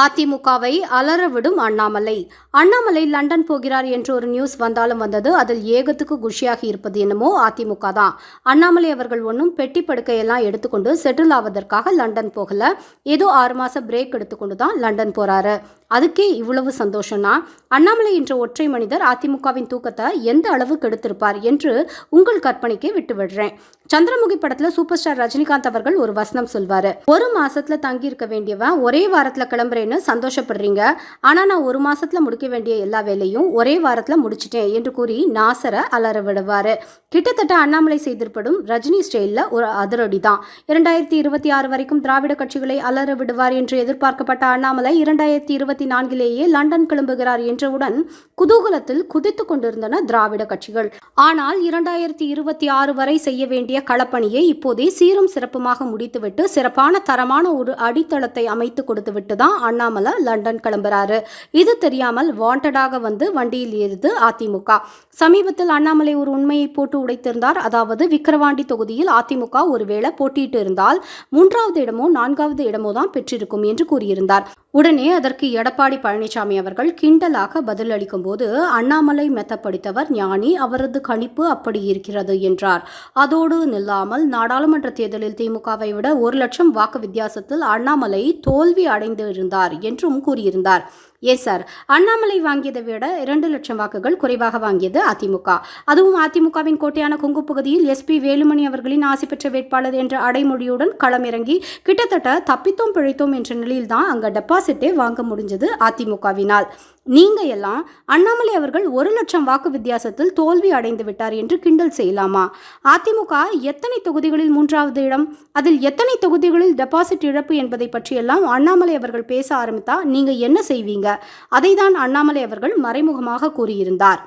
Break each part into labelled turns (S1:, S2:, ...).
S1: அதிமுகவை அலறவிடும் அண்ணாமலை. அண்ணாமலை லண்டன் போகிறார் என்று ஒரு நியூஸ் வந்தாலும் வந்தது அதில் ஏகத்துக்கு குஷியாகி இருப்பது என்னமோ அதிமுக தான். அண்ணாமலை அவர்கள் ஒன்றும் பெட்டி படுக்கையெல்லாம் எடுத்துக்கொண்டு செட்டில் ஆவதற்காக லண்டன் போகல. ஏதோ ஆறு மாசம் பிரேக் எடுத்துக்கொண்டு தான் லண்டன் போறாரு. அதுக்கே இவ்வளவு சந்தோஷம்னா? அண்ணாமலை என்ற ஒற்றை மனிதர் அதிமுகவின் தூக்கத்தை எந்த அளவு கெடுத்திருப்பார் என்று உங்கள் கற்பனைக்கு விட்டு விடுறேன் சந்திரமுகி படத்துல சூப்பர் ஸ்டார் ரஜினிகாந்த் அவர்கள் ஒரு வசனம் சொல்வாரு. ஒரு மாசத்துல தங்கி இருக்க வேண்டியவன் ஒரே வாரத்துல கிளம்புறேன்னு சந்தோஷப்படுறீங்க. ஆனா நான் ஒரு மாசத்துல முடிக்க வேண்டிய எல்லா வேலையும் ஒரே வாரத்துல முடிச்சிட்டேன் என்று கூறி நாசரை அலற விடுவாரு. கிட்டத்தட்ட அண்ணாமலை செய்திருப்படும் ரஜினி ஸ்டைல்ல ஒரு அதிரடி தான் இரண்டாயிரத்தி இருபத்தி ஆறு வரைக்கும் திராவிட கட்சிகளை அலற விடுவார் என்று எதிர்பார்க்கப்பட்ட அண்ணாமலை இரண்டாயிரத்தி இருபத்தி நான்கிலேயே லண்டன் கிளம்புகிறார் என்றவுடன் குதூகலத்தில் குதித்துக் கொண்டிருந்தன திராவிட கட்சிகள். ஆனால் இரண்டாயிரத்தி இருபத்தி ஆறு வரை செய்ய வேண்டிய களப்பணியை இப்போதே சீரும் சிறப்புமாக முடித்துவிட்டு சிறப்பான தரமான ஒரு அடித்தளத்தை அமைத்து கொடுத்துவிட்டு தான் அண்ணாமலை லண்டன் கிளம்புறாரு. இது தெரியாமல் வாண்டடாக வந்து வண்டியில் ஏறுது அதிமுக. சமீபத்தில் அண்ணாமலை ஒரு உண்மையை போட்டு உடைத்திருந்தார். அதாவது விக்கிரவாண்டி தொகுதியில் அதிமுக ஒருவேளை போட்டியிட்டு இருந்தால் மூன்றாவது இடமோ நான்காவது இடமோ தான் பெற்றிருக்கும் என்று கூறியிருந்தார். உடனே அதற்கு எடப்பாடி பழனிசாமி அவர்கள் கிண்டலாக பதிலளிக்கும் போது அண்ணாமலை மெத்தப்படுத்தவர் ஞானி அவரது கணிப்பு அப்படி இருக்கிறது என்றார். அதோடு நில்லாமல் நாடாளுமன்ற தேர்தலில் திமுகவை விட ஒரு லட்சம் வாக்கு வித்தியாசத்தில் அண்ணாமலை தோல்வி அடைந்து இருந்தார் என்றும் கூறியிருந்தார். எஸ் சார் அண்ணாமலை வாங்கியதை விட இரண்டு லட்சம் வாக்குகள் குறைவாக வாங்கியது அதிமுக. அதுவும் அதிமுகவின் கோட்டையான கொங்கு பகுதியில் எஸ்பி வேலுமணி அவர்களின் ஆசை பெற்ற வேட்பாளர் என்ற அடைமொழியுடன் களமிறங்கி கிட்டத்தட்ட தப்பித்தோம் பிழைத்தோம் என்ற நிலையில்தான் அங்க டெபாசிட்டே வாங்க முடிஞ்சது அதிமுகவினால். நீங்கள் எல்லாம் அண்ணாமலை அவர்கள் ஒரு லட்சம் வாக்கு வித்தியாசத்தில் தோல்வி அடைந்து விட்டார் என்று கிண்டல் செய்யலாமா? அதிமுக எத்தனை தொகுதிகளில் மூன்றாவது இடம்? அதில் எத்தனை தொகுதிகளில் டெபாசிட் இழப்பு என்பதை பற்றியெல்லாம் அண்ணாமலை அவர்கள் பேச ஆரம்பித்தா நீங்கள் என்ன செய்வீங்க? அதை தான் அண்ணாமலை அவர்கள் மறைமுகமாக கூறியிருந்தார்.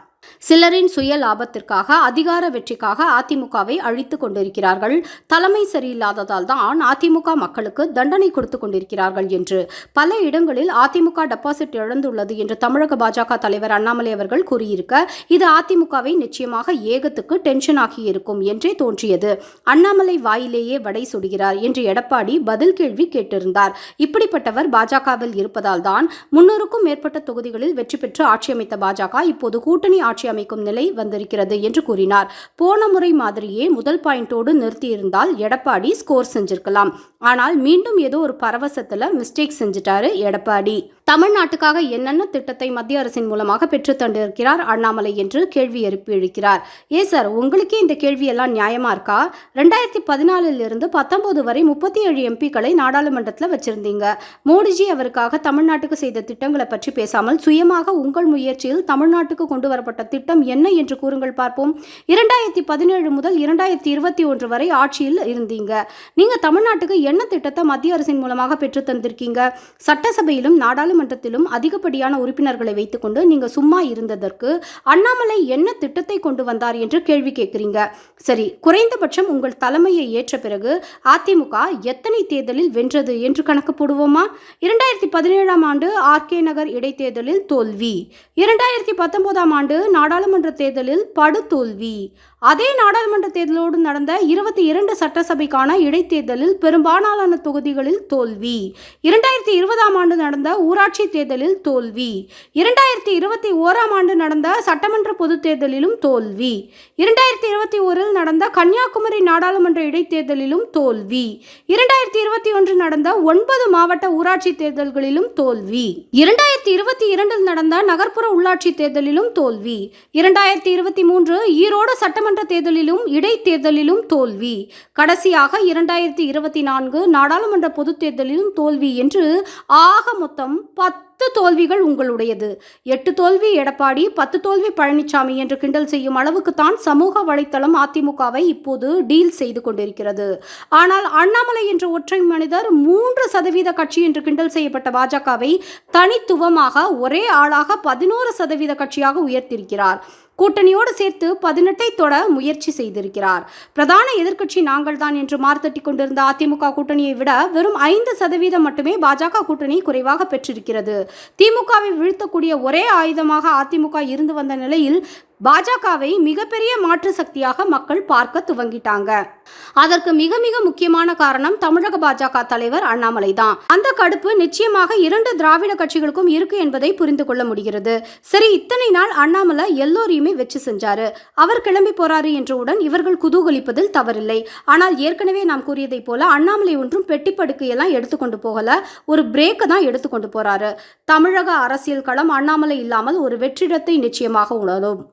S1: சிலரின் சுய லாபத்திற்காக அதிகார வெற்றிக்காக அதிமுகவை அழித்து கொண்டிருக்கிறார்கள். தலைமை சரியில்லாததால் தான் அதிமுக மக்களுக்கு தண்டனை கொடுத்து கொண்டிருக்கிறார்கள் என்று பல இடங்களில் அதிமுக டெபாசிட் இழந்துள்ளது என்று தமிழக பாஜக தலைவர் அண்ணாமலை அவர்கள் கூறியிருக்க இது அதிமுகவை நிச்சயமாக ஏகத்துக்கு டென்ஷன் ஆகியிருக்கும் என்றே தோன்றியது. அண்ணாமலை வாயிலேயே வடை சுடுகிறார் என்று எடப்பாடி பதில் கேள்வி கேட்டிருந்தார். இப்படிப்பட்டவர் பாஜகவில் இருப்பதால் தான் முன்னூறுக்கும் மேற்பட்ட தொகுதிகளில் வெற்றி பெற்று ஆட்சி அமைத்த பாஜக இப்போது கூட்டணி ஆட்சி அமைக்கும் நிலை வந்திருக்கிறது என்று கூறினார். போன முறை மாதிரியே முதல் பாயிண்டோடு நிறுத்தியிருந்தால் எடப்பாடி ஸ்கோர் செஞ்சிருக்கலாம். ஆனால் மீண்டும் ஏதோ ஒரு பரவசத்துல மிஸ்டேக் செஞ்சிட்டாரு எடப்பாடி. தமிழ்நாட்டுக்காக என்னென்ன திட்டத்தை மத்திய அரசின் மூலமாக பெற்றுத்தண்டிருக்கிறார் அண்ணாமலை என்று கேள்வி எழுப்பி எழுக்கிறார் ஏ சார் உங்களுக்கே இந்த கேள்வியெல்லாம் நியாயமா இருக்கா? ரெண்டாயிரத்தி பதினாலில் இருந்து பத்தொன்பது வரை முப்பத்தி ஏழு எம்பிக்களை நாடாளுமன்றத்தில் வச்சிருந்தீங்க. மோடிஜி அவருக்காக தமிழ்நாட்டுக்கு செய்த திட்டங்களை பற்றி பேசாமல் சுயமாக உங்கள் முயற்சியில் தமிழ்நாட்டுக்கு கொண்டு வரப்பட்ட திட்டம் என்ன என்று கூறுங்கள் பார்ப்போம். இரண்டாயிரத்தி பதினேழு முதல் இரண்டாயிரத்தி இருபத்தி ஒன்று வரை ஆட்சியில் இருந்தீங்க. நீங்க தமிழ்நாட்டுக்கு என்ன திட்டத்தை மத்திய அரசின் மூலமாக பெற்று தந்திருக்கீங்க? சட்டசபையிலும் நாடாளுமன்றத்திலும் அதிகப்படியான உறுப்பினர்களை வைத்துக்கொண்டு நீங்க சும்மா இருந்ததற்கு அண்ணாமலை என்ன திட்டத்தை கொண்டு வந்தார் என்று கேள்வி கேட்குறீங்க. சரி குறைந்தபட்சம் உங்கள் தலைமையை ஏற்ற பிறகு அதிமுக எத்தனை தேர்தலில் வென்றது என்று கணக்கு போடுவோமா? இரண்டாயிரத்தி பதினேழாம் ஆண்டு ஆர்கே நகர் இடைத்தேர்தலில் தோல்வி. இரண்டாயிரத்தி பத்தொன்பதாம் ஆண்டு நாடாளுமன்ற தேர்தலில் படுதோல்வி. அதே நாடாளுமன்ற தேர்தலோடு நடந்த இருபத்தி இரண்டு சட்டசபைக்கான இடைத்தேர்தலில் பெரும்பாலான தொகுதிகளில் தோல்வி. இரண்டாயிரத்தி இருபதாம் ஆண்டு நடந்த ஊரா உள்ளாட்சி தேர்தலில் தோல்வி. இரண்டாயிரத்தி இருபத்தி ஓராம் ஆண்டு நடந்த சட்டமன்ற பொதுத் தேர்தலிலும் தோல்வி. இரண்டாயிரத்தி இருபத்தி ஓரில் நடந்த கன்னியாகுமரி நாடாளுமன்ற இடைத்தேர்தலிலும் தோல்வி. இரண்டாயிரத்தி இருபத்தி ஒன்று நடந்த ஒன்பது மாவட்ட ஊராட்சி தேர்தல்களிலும் தோல்வி. இரண்டாயிரத்தி இருபத்தி இரண்டில் நடந்த நகர்ப்புற உள்ளாட்சி தேர்தலிலும் தோல்வி. இரண்டாயிரத்தி இருபத்தி மூன்று ஈரோடு சட்டமன்ற தேர்தலிலும் இடைத்தேர்தலிலும் தோல்வி. கடைசியாக இரண்டாயிரத்தி இருபத்தி நான்கு நாடாளுமன்ற பொதுத் தேர்தலிலும் தோல்வி என்று ஆக மொத்தம் பத்து தோல்விகள் உங்களுடையது. எட்டு தோல்வி எடப்பாடி பத்து தோல்வி பழனிசாமி என்று கிண்டல் செய்யும் அளவுக்கு தான் சமூக வலைத்தளம் அதிமுகவை இப்போது டீல் செய்து கொண்டிருக்கிறது. ஆனால் அண்ணாமலை என்ற ஒற்றை மனிதர் மூன்று சதவீத கட்சி என்று கிண்டல் செய்யப்பட்ட பாஜகவை தனித்துவமாக ஒரே ஆளாக பதினோரு சதவீத கட்சியாக உயர்த்தியிருக்கிறார். கூட்டணியோடு சேர்த்து பதினெட்டை தொட முயற்சி செய்திருக்கிறார். பிரதான எதிர்க்கட்சி நாங்கள் தான் என்று மார்த்தட்டி கொண்டிருந்த அதிமுக கூட்டணியை விட வெறும் ஐந்து சதவீதம் மட்டுமே பாஜக கூட்டணி குறைவாக பெற்றிருக்கிறது. திமுகவை வீழ்த்தக்கூடிய ஒரே ஆயுதமாக அதிமுக இருந்து வந்த நிலையில் பாஜகவை மிகப்பெரிய மாற்று சக்தியாக மக்கள் பார்க்க துவங்கிட்டாங்க. அதற்கு மிக மிக முக்கியமான காரணம் தமிழக பாஜக தலைவர் அண்ணாமலை தான். அந்த கடுப்பு நிச்சயமாக இரண்டு திராவிட கட்சிகளுக்கும் இருக்கு என்பதை புரிந்து கொள்ள முடிகிறது. சரி இத்தனை நாள் அண்ணாமலை எல்லோரையுமே வச்சு செஞ்சாரு. அவர் கிளம்பி போறாரு என்றவுடன் இவர்கள் குதூகலிப்பதில் தவறில்லை. ஆனால் ஏற்கனவே நாம் கூறியதைப் போல அண்ணாமலை ஒன்றும் பெட்டி படுக்கையெல்லாம் எடுத்துக்கொண்டு போகல. ஒரு பிரேக்கை தான் எடுத்துக்கொண்டு போறாரு. தமிழக அரசியல் களம் அண்ணாமலை இல்லாமல் ஒரு வெற்றிடத்தை நிச்சயமாக உணரும்.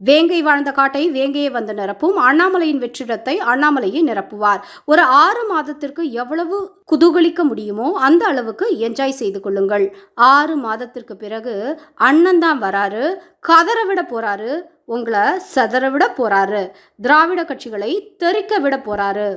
S1: வேங்கை வாழ்ந்த காட்டை வேங்கையே வந்து நிரப்பும். அண்ணாமலையின் வெற்றிடத்தை அண்ணாமலையே நிரப்புவார். ஒரு ஆறு மாதத்திற்கு எவ்வளவு குதூகலிக்க முடியுமோ அந்த அளவுக்கு என்ஜாய் செய்து கொள்ளுங்கள். ஆறு மாதத்திற்கு பிறகு அண்ணன் தான் வராரு. கதற விட போறாரு. உங்களை சதற விட போறாரு. திராவிட கட்சிகளை தெறிக்க விட போறாரு.